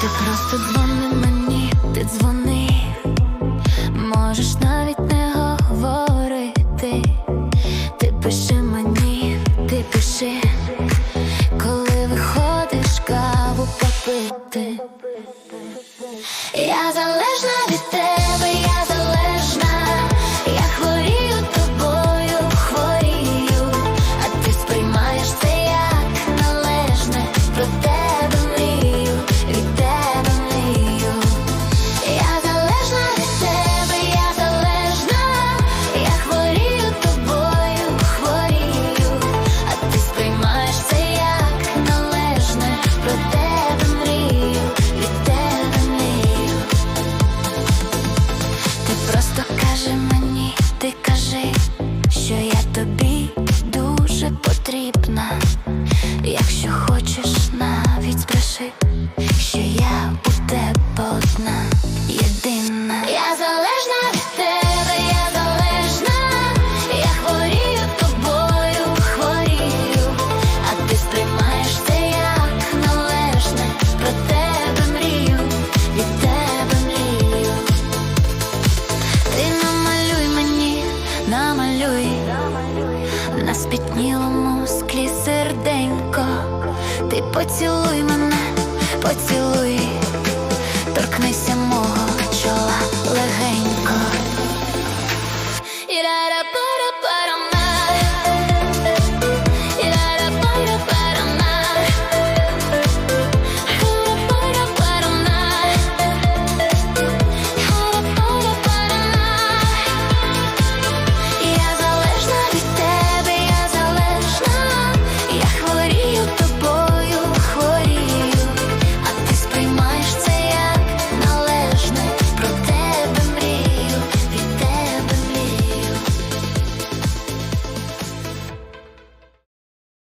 Ти просто дзвони мені, ти дзвони, можеш навіть не говорити, ти пиши мені, ти пиши, коли виходиш каву попити, я залежна. Ти кажи, що я тобі дуже потрібна. Якщо хочеш, навіть спраши, малюй, на спітнілому склі серденько, ти поцілуй мене, поцілуй, торкнися мого чола легенько. І